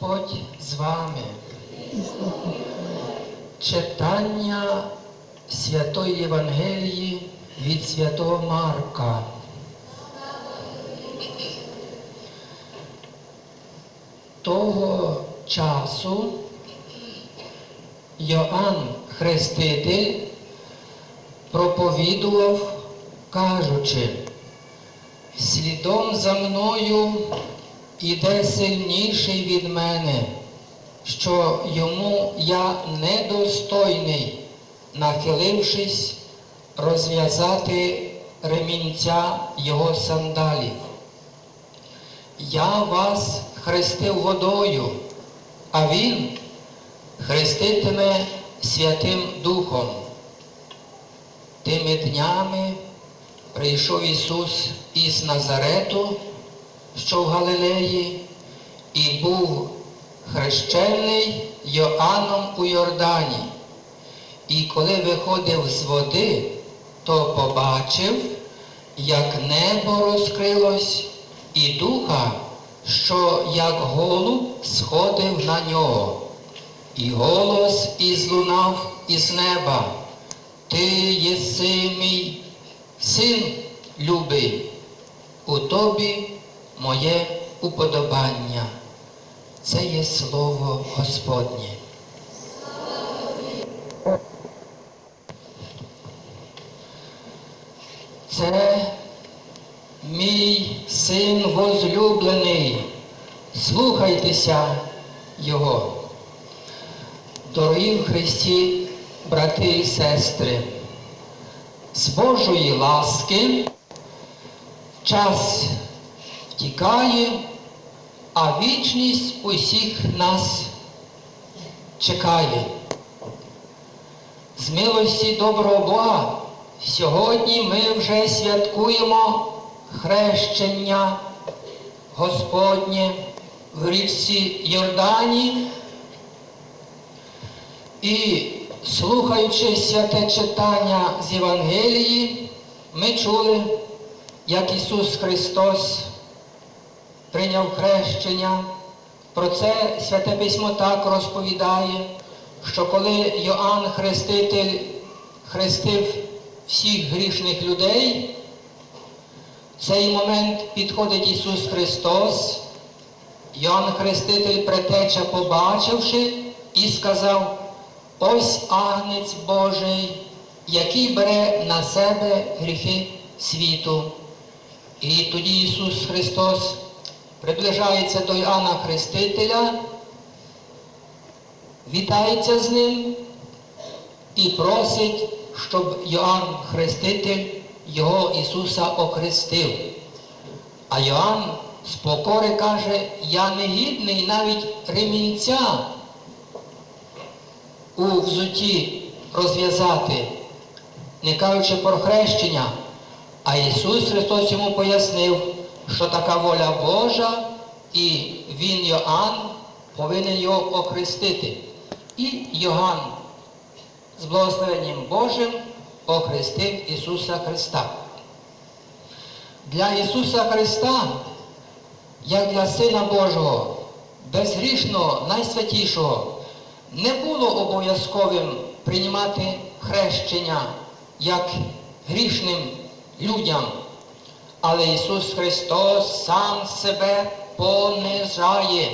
Господь з вами. Читання Святої Євангелії від Святого Марка. Того часу Йоанн Хреститель проповідував, кажучи, слідом за мною іде сильніший від мене, що йому я недостойний, нахилившись, розв'язати ремінця його сандалів. Я вас хрестив водою, а він хреститиме Святим Духом. Тими днями прийшов Ісус із Назарету, що в Галилеї, і був хрещений Йоанном у Йордані. І коли виходив з води, то побачив, як небо розкрилось, і духа, що як голуб сходив на нього. І голос ізлунав із неба. Ти єси мій син любий, у тобі моє уподобання. Це є слово Господнє. Це мій син возлюблений. Слухайтеся Його. Дорогі в Христі, брати і сестри, з Божої ласки час втікає, а вічність усіх нас чекає. З милості доброго Бога сьогодні ми вже святкуємо хрещення Господнє в річці Йордані. І слухаючи святе читання з Євангелії, ми чули, як Ісус Христос прийняв хрещення. Про це Святе Письмо так розповідає, що коли Йоанн Хреститель хрестив всіх грішних людей, в цей момент підходить Ісус Христос, Йоанн Хреститель предтеча побачивши і сказав, ось агнець Божий, який бере на себе гріхи світу. І тоді Ісус Христос приближається до Іоанна Хрестителя, вітається з ним і просить, щоб Йоанн Хреститель його Ісуса охрестив. А Йоанн з покори каже, я не гідний навіть ремінця у взуті розв'язати, не кажучи про хрещення. А Ісус Христос йому пояснив, що така воля Божа, і Він, Йоанн, повинен його охрестити. І Йоанн з благословенням Божим охрестив Ісуса Христа. Для Ісуса Христа, як для Сина Божого, безгрішного, найсвятішого, не було обов'язковим приймати хрещення як грішним людям. Але Ісус Христос сам себе понижає,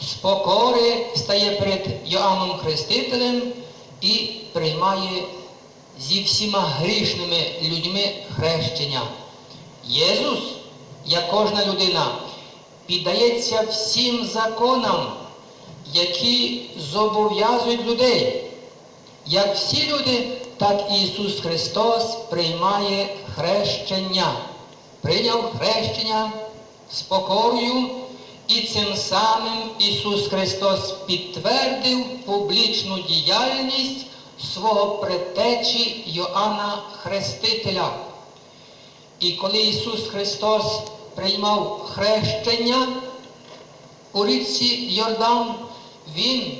з покори стає перед Йоанном Хрестителем і приймає зі всіма грішними людьми хрещення. Єсус, як кожна людина, піддається всім законам, які зобов'язують людей. Як всі люди, так і Ісус Христос приймає хрещення. Прийняв хрещення з покорою, і цим самим Ісус Христос підтвердив публічну діяльність свого предтечі Йоанна Хрестителя. І коли Ісус Христос приймав хрещення у річці Йордан, Він,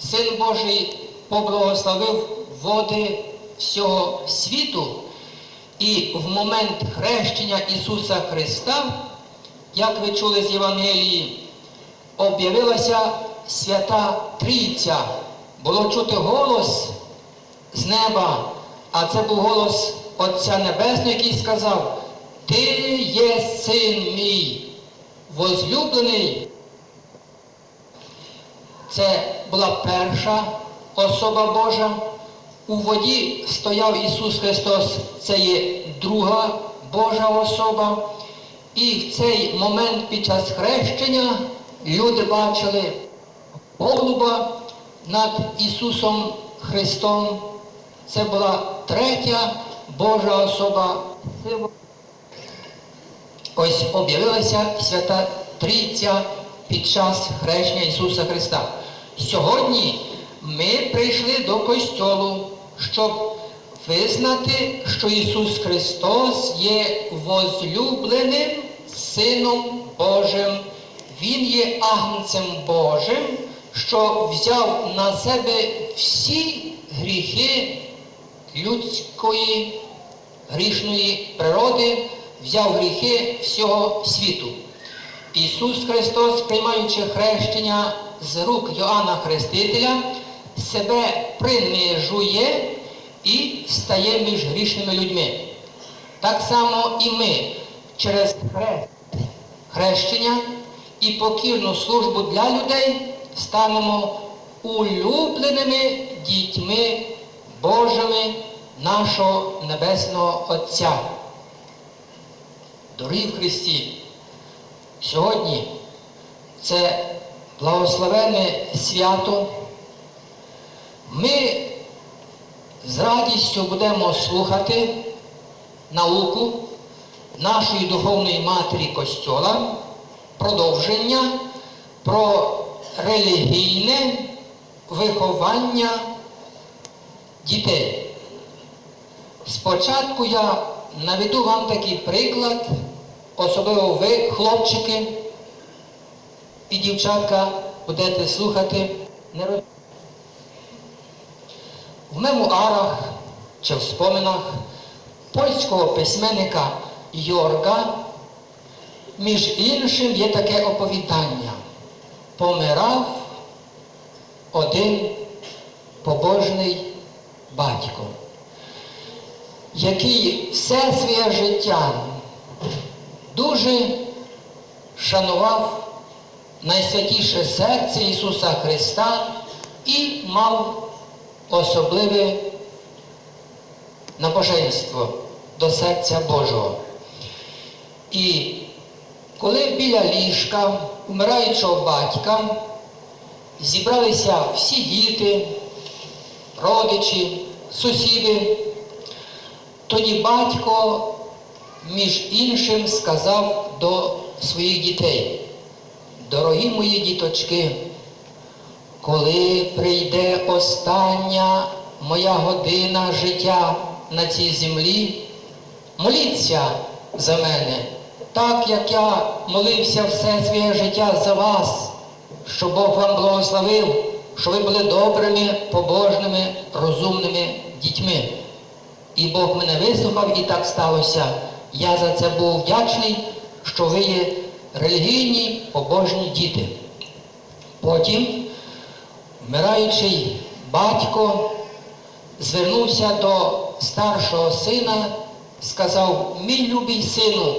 Син Божий, поблагословив води всього світу. І в момент хрещення Ісуса Христа, як ви чули з Євангелії, об'явилася свята Трійця. Було чути голос з неба, а це був голос Отця Небесного, який сказав, Ти є син мій, возлюблений. Це була перша особа Божа. У воді стояв Ісус Христос, це є друга Божа особа. І в цей момент під час хрещення люди бачили голуба над Ісусом Христом. Це була третя Божа особа. Ось об'явилася свята Трійця під час хрещення Ісуса Христа. Сьогодні ми прийшли до костьолу, щоб визнати, що Ісус Христос є возлюбленим Сином Божим. Він є агнцем Божим, що взяв на себе всі гріхи людської грішної природи, взяв гріхи всього світу. Ісус Христос, приймаючи хрещення з рук Йоанна Хрестителя, себе принижує і стає між грішними людьми. Так само і ми через хрест, хрещення і покірну службу для людей станемо улюбленими дітьми Божими нашого Небесного Отця. Дорогі в Христі! Сьогодні це благословенне свято. Ми з радістю будемо слухати науку нашої духовної матері Костьола, продовження про релігійне виховання дітей. Спочатку я наведу вам такий приклад, особливо ви, хлопчики і дівчатка, будете слухати. Не. В мемуарах чи в споминах польського письменника Йорга, між іншим, є таке оповідання. Помирав один побожний батько, який все своє життя дуже шанував найсвятіше серце Ісуса Христа і мав особливе набоженство до серця Божого. І коли біля ліжка умираючого батька зібралися всі діти, родичі, сусіди, тоді батько, між іншим, сказав до своїх дітей, дорогі мої діточки, коли прийде остання моя година життя на цій землі, моліться за мене, так як я молився все своє життя за вас, щоб Бог вам благословив, щоб ви були добрими, побожними, розумними дітьми. І Бог мене вислухав, і так сталося. Я за це був вдячний, що ви є релігійні, побожні діти. Потім, вмираючий батько звернувся до старшого сина, сказав, мій любий сину,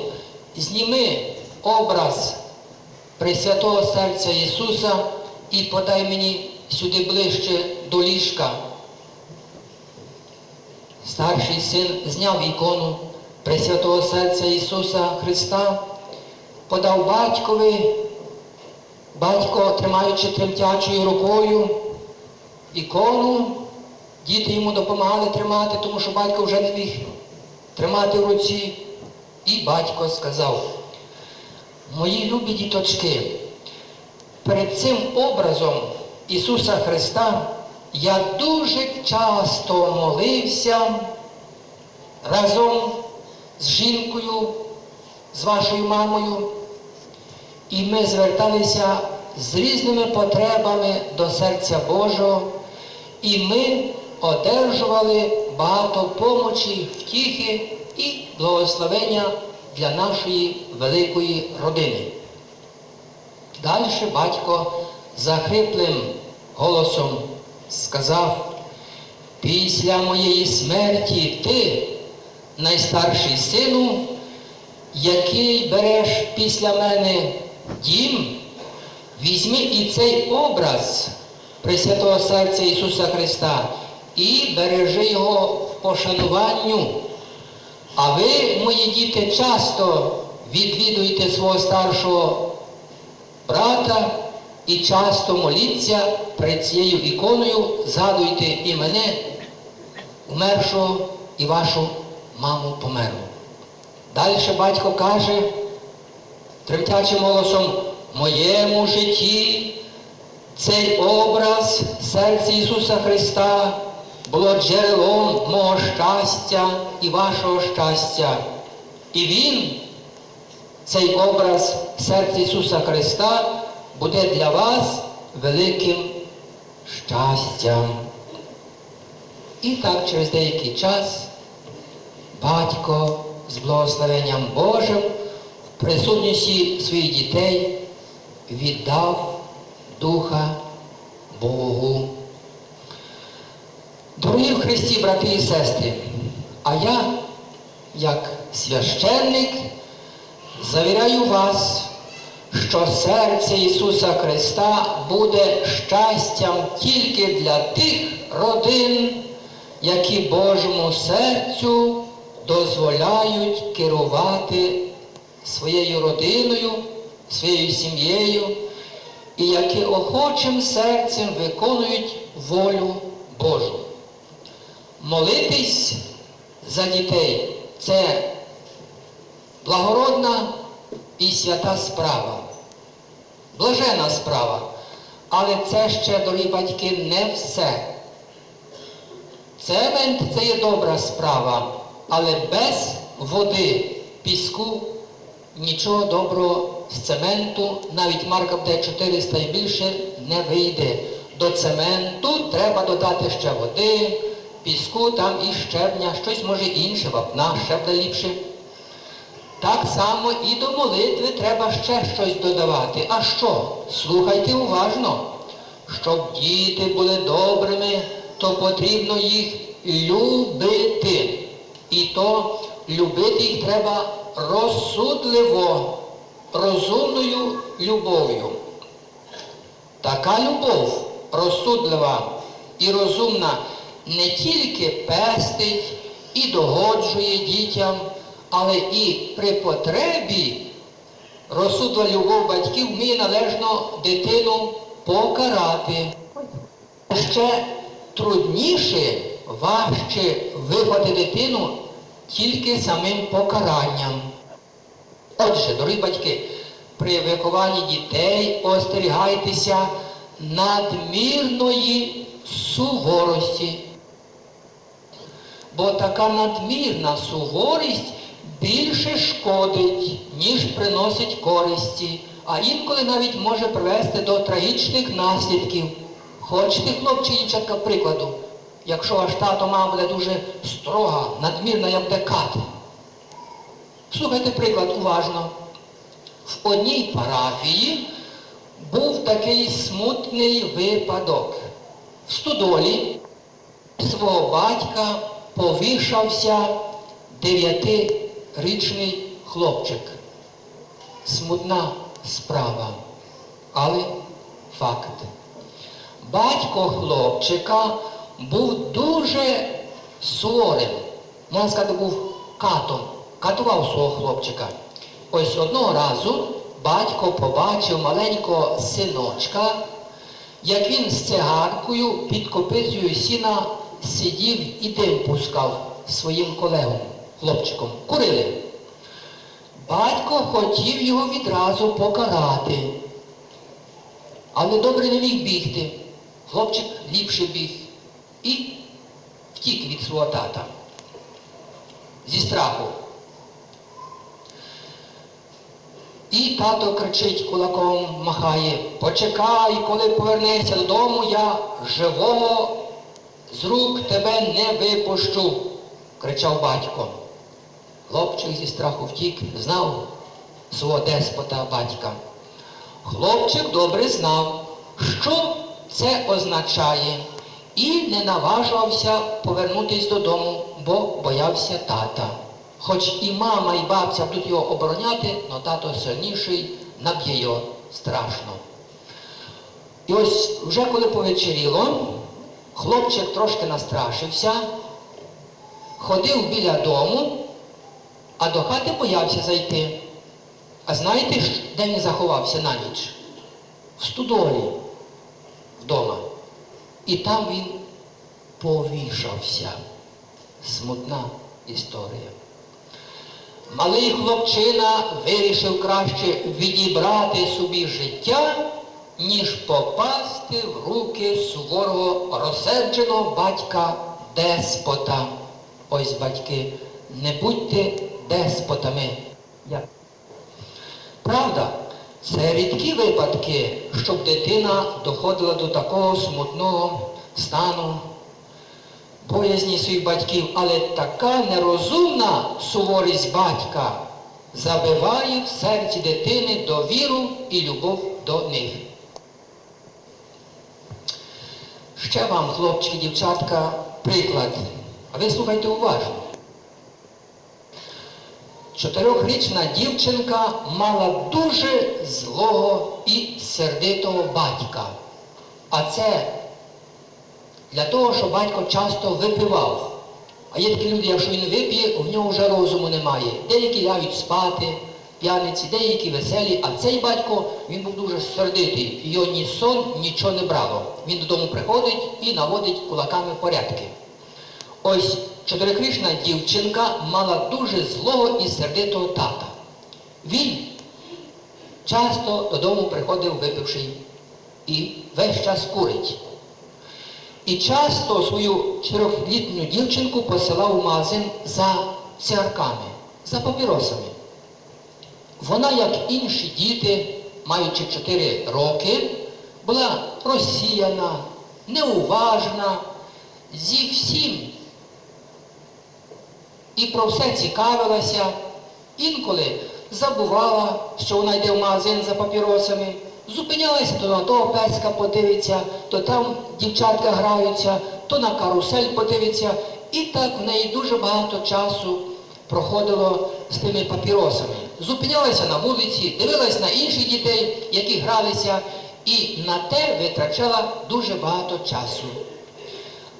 зніми образ Пресвятого серця Ісуса і подай мені сюди ближче до ліжка. Старший син зняв ікону Пресвятого серця Ісуса Христа, подав батькові, батько, тримаючи тремтячою рукою ікону, діти йому допомагали тримати, тому що батько вже не міг тримати в руці. І батько сказав, мої любі діточки, перед цим образом Ісуса Христа я дуже часто молився разом з жінкою, з вашою мамою, і ми зверталися з різними потребами до серця Божого, і ми одержували багато помочі, втіхи і благословення для нашої великої родини. Далі батько захриплим голосом сказав, після моєї смерті ти, найстарший сину, який береш після мене дім, візьми і цей образ Пресвятого Серця Ісуса Христа і бережи його в пошануванню. А ви, мої діти, часто відвідуєте свого старшого брата і часто моліться перед цією іконою, згадуйте і мене, умершого, і вашу маму померлу. Далі батько каже тремтячим голосом, моєму житті цей образ серця Ісуса Христа було джерелом мого щастя і вашого щастя. І Він, цей образ серця Ісуса Христа, буде для вас великим щастям. І так через деякий час батько з благословенням Божим в присутності своїх дітей віддав Духа Богу. Дорогі в Христі, брати і сестри, а я, як священник, завіряю вас, що серце Ісуса Христа буде щастям тільки для тих родин, які Божому серцю дозволяють керувати своєю родиною, своєю сім'єю, і які охочим серцем виконують волю Божу. Молитись за дітей це благородна і свята справа, блажена справа. Але це ще, дорогі батьки, не все. Цемент це є добра справа, але без води, піску, нічого доброго з цементу, навіть марка буде 400 і більше, не вийде. До цементу треба додати ще води, піску там і щебня, щось може інше, вапна, ще буде ліпше. Так само і до молитви треба ще щось додавати. А що? Слухайте уважно. Щоб діти були добрими, то потрібно їх любити. І то любити їх треба розсудливо, розумною любов'ю. Така любов розсудлива і розумна не тільки пестить і догоджує дітям, але і при потребі розсудла любов батьків вміє належно дитину покарати. Ще трудніше, важче виховати дитину тільки самим покаранням. Отже, дорогі батьки, при вихованні дітей остерігайтеся надмірної суворості. Бо така надмірна суворість більше шкодить, ніж приносить користі, а інколи навіть може привести до трагічних наслідків. Хочете, хлопці, дівчатка, прикладу, якщо ваш тато мама буде дуже строга, надмірна, як буде кати. Слухайте приклад уважно. В одній парафії був такий смутний випадок. В стодолі свого батька повішався дев'ятирічний хлопчик. Смутна справа, але факт. Батько хлопчика був дуже суворим, можна сказати, був катом, катував свого хлопчика. Ось одного разу батько побачив маленького синочка, як він з цигаркою під копицею сіна сидів і дим пускав своїм колегом, хлопчиком. Курили. Батько хотів його відразу покарати, але добре не міг бігти. Хлопчик ліпше біг і втік від свого тата зі страху. І тато кричить кулаком, махає, почекай, коли повернешся додому, я живого з рук тебе не випущу, кричав батько. Хлопчик зі страху втік, знав свого деспота батька. Хлопчик добре знав, що це означає, і не наважувався повернутися додому, бо боявся тата. Хоч і мама, і бабця будуть його обороняти, але тато сильніший наб'є його страшно. І ось вже коли повечеріло, хлопчик трошки настрашився, ходив біля дому, а до хати боявся зайти. А знаєте, де він заховався на ніч? В студолі вдома. І там він повішався. Смутна історія. Малий хлопчина вирішив краще відібрати собі життя, ніж попасти в руки суворого розсердженого батька деспота. Ось батьки, не будьте деспотами. Правда, це рідкі випадки, щоб дитина доходила до такого смутного стану боязні своїх батьків, але така нерозумна суворість батька забиває в серці дитини довіру і любов до них. Ще вам, хлопчики, дівчатка, приклад. А ви слухайте уважно. Чотирьохрічна дівчинка мала дуже злого і сердитого батька. А це для того, що батько часто випивав. А є такі люди, якщо він вип'є, в нього вже розуму немає. Деякі ляють спати, п'яниці, деякі веселі, а цей батько він був дуже сердитий. Його ні сон, нічого не брало. Він додому приходить і наводить кулаками порядки. Ось чотирикрічна дівчинка мала дуже злого і сердитого тата. Він часто додому приходив випивши і весь час курить. І часто свою чотирьохлітню дівчинку посилав у магазин за цигарками, за папіросами. Вона, як інші діти, маючи 4 роки, була розсіяна, неуважна, зі всім і про все цікавилася, інколи забувала, що вона йде в магазин за папіросами, зупинялася, то на того песка подивиться, то там дівчатка граються, то на карусель подивиться. І так в неї дуже багато часу проходило з тими папіросами. Зупинялася на вулиці, дивилась на інших дітей, які гралися, і на те витрачала дуже багато часу.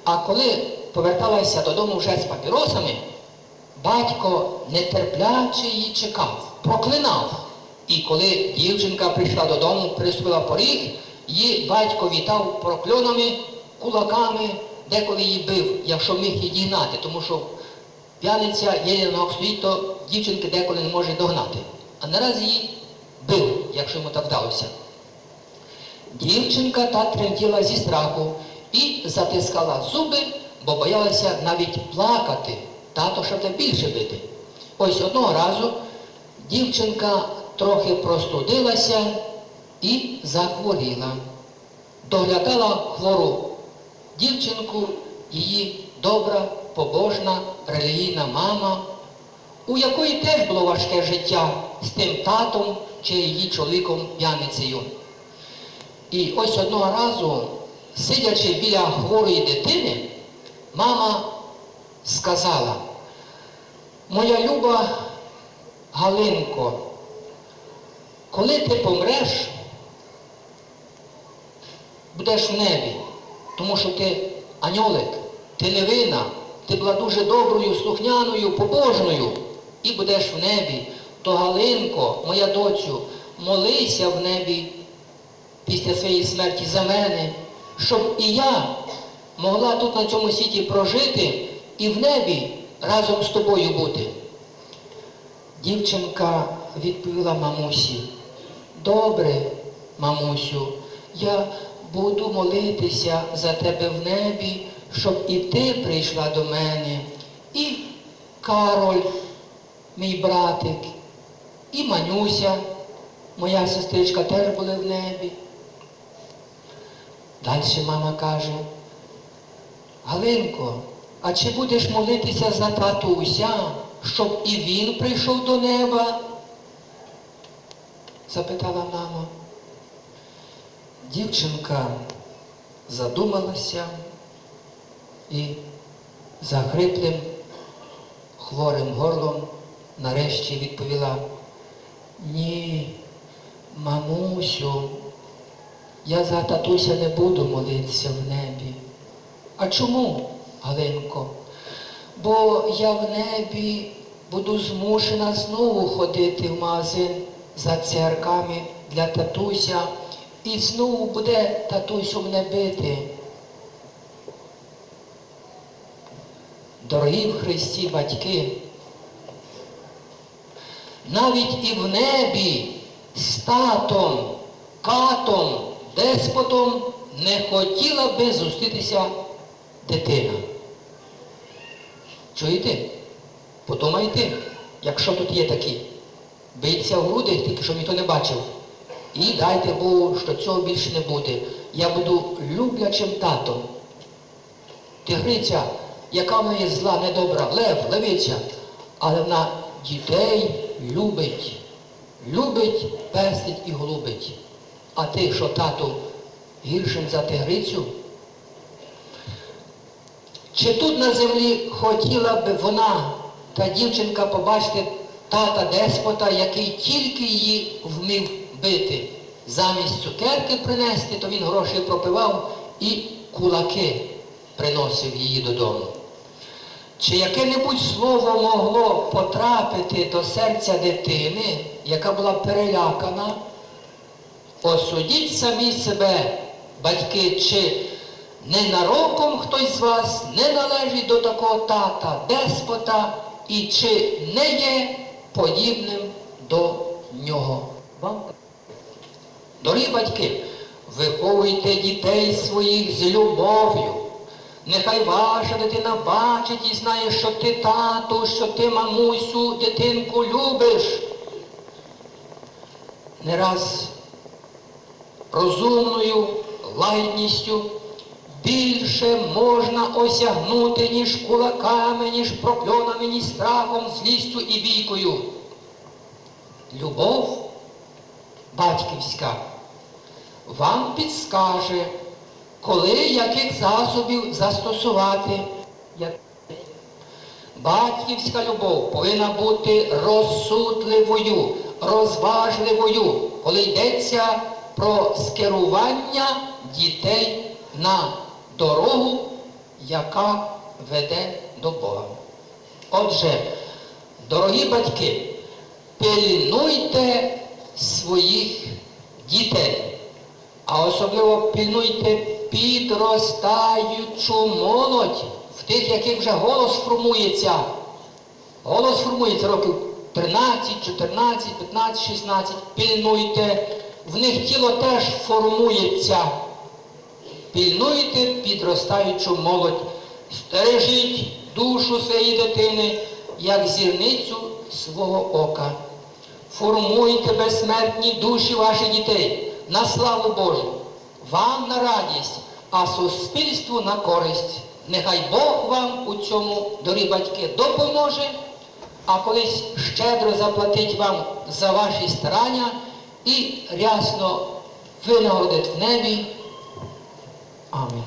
А коли поверталася додому вже з папіросами, батько нетерпляче її чекав, проклинав. І коли дівчинка прийшла додому, приступила поріг, її батько вітав прокльонами, кулаками, деколи її бив, якщо міг її дігнати, тому що п'яниця є на стоїть, то дівчинки деколи не може догнати. А наразі її бив, якщо йому так вдалося. Дівчинка та тремтіла зі страху і затискала зуби, бо боялася навіть плакати, тато ще буде більше бити. Ось одного разу дівчинка трохи простудилася і захворіла. Доглядала хвору дівчинку її добра, побожна, релігійна мама, у якої теж було важке життя з тим татом чи її чоловіком п'яницею. І ось одного разу, сидячи біля хворої дитини, мама сказала, моя люба Галинко, коли ти помреш, будеш в небі, тому що ти аньолик, ти невинна, ти була дуже доброю, слухняною, побожною і будеш в небі, то Галинко, моя доцю, молися в небі після своєї смерті за мене, щоб і я могла тут на цьому світі прожити і в небі разом з тобою бути. Дівчинка відповіла мамусі, добре, мамусю, я буду молитися за тебе в небі, щоб і ти прийшла до мене, і Кароль, мій братик, і Манюся, моя сестричка теж були в небі. Далі мама каже, Галинко, а чи будеш молитися за татуся, щоб і він прийшов до неба? запитала мама. Дівчинка задумалася і захриплим, хворим горлом нарешті відповіла, ні, мамусю, я за татуся не буду молитися в небі. А чому, Галинко? Бо я в небі буду змушена знову ходити в магазин за церками для татуся, і знову буде татусю мене бити. Дорогі в Христі батьки, навіть і в небі з татом, катом, деспотом не хотіла би зустрітися дитина. Чуєте? Подумайте, якщо тут є такі. Бийться в груди, тільки щоб ніхто не бачив. І дайте Богу, що цього більше не буде. Я буду люблячим татом. Тигриця, яка в неї зла, недобра, лев, левиця, але вона дітей любить. Любить, пестить і голубить. А ти, що тату, гіршим за тигрицю? Чи тут на землі хотіла би вона, та дівчинка, побачити тата деспота, який тільки її вмів бити? Замість цукерки принести, то він гроші пропивав і кулаки приносив її додому. Чи яке-небудь слово могло потрапити до серця дитини, яка була перелякана? Осудіть самі себе, батьки, чи ненароком хтось з вас не належить до такого тата, деспота, і чи не є подібним до нього. Дорогі батьки, виховуйте дітей своїх з любов'ю. Нехай ваша дитина бачить і знає, що ти тату, що ти мамусю, дитинку любиш. Не раз розумною лагідністю більше можна осягнути, ніж кулаками, ніж прокльонами, ніж страхом, злістю і бійкою. Любов батьківська вам підскаже, коли яких засобів застосувати. Батьківська любов повинна бути розсудливою, розважливою, коли йдеться про скерування дітей на дорогу, яка веде до Бога. Отже, дорогі батьки, пильнуйте своїх дітей, а особливо пильнуйте підростаючу молодь, в тих, яких вже голос формується. Голос формується років 13, 14, 15, 16. Пильнуйте, в них тіло теж формується. Пільнуйте підростаючу молодь, стережіть душу своєї дитини, як зірницю свого ока. Формуйте безсмертні душі ваших дітей на славу Божу, вам на радість, а суспільству на користь. Нехай Бог вам у цьому, дорогі батьки, допоможе, а колись щедро заплатить вам за ваші старання і рясно винагородить в небі. Амінь.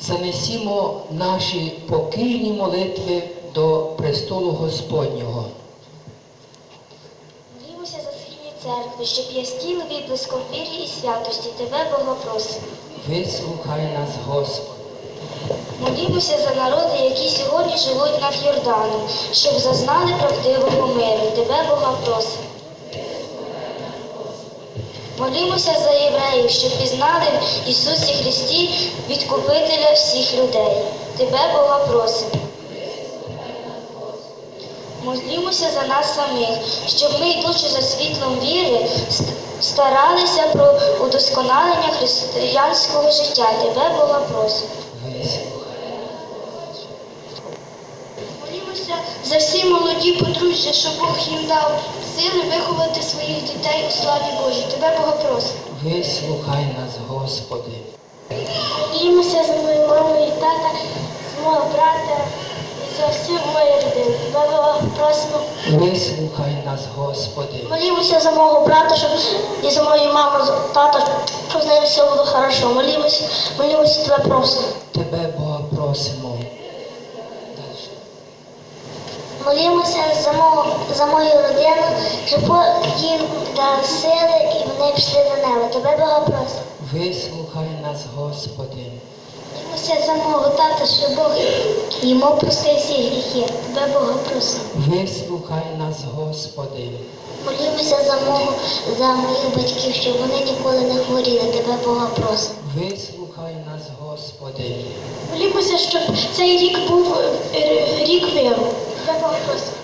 Занесімо наші покійні молитви до престолу Господнього. Молімося за східні церкви, щоб яскіли відблиском вірі і святості тебе Бога просимо. Вислухай нас, Господи. Молімося за народи, які сьогодні живуть над Йорданом, щоб зазнали правдивого миру. Тебе Бога просимо. Молімося за євреїв, щоб пізнали в Ісусі Христі відкупителя всіх людей. Тебе Бога просимо. Молімося за нас самих, щоб ми, йдучи за світлом віри, старалися про удосконалення християнського життя. Тебе Бога просимо. Молімося за всі молоді подружжя, що Бог їм дав сили виховати своїх дітей у славі Божій. Тебе Бога просимо. Вислухай нас, Господи. Молімося за мою маму і тата, за мого брата і за всю мою родину. Тебе Бога просимо. Вислухай нас, Господи. Молімося за мого брата, щоб і за мою маму, за тата, щоб з ними все було хорошо. Молімося, молімося тебе просимо. Тебе, Бога, просимо. Молімося за мого за мою родину, щоб Бог їм дав сили і вони пішли до неба. Тебе Бога просимо. Вислухай нас, Господи. Молімося за мого тата, щоб Бог йому простив всі гріхи. Тебе Бога просимо. Вислухай нас, Господи. Молімося за мого за моїх батьків, щоб вони ніколи не хворіли. Тебе Бога просимо. Вислухай нас, Господи. Молімося, щоб цей рік був е, рік миру.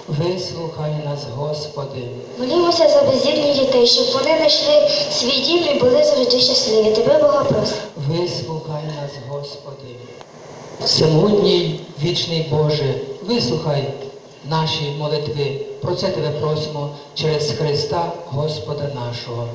Вислухай нас, Господи. Молімося за бездітних дітей, щоб вони знайшли свій дім і були завжди щасливі. Тебе Бога просимо. Вислухай нас, Господи. Всемутній, вічний Боже, вислухай наші молитви. Про це тебе просимо через Христа Господа нашого.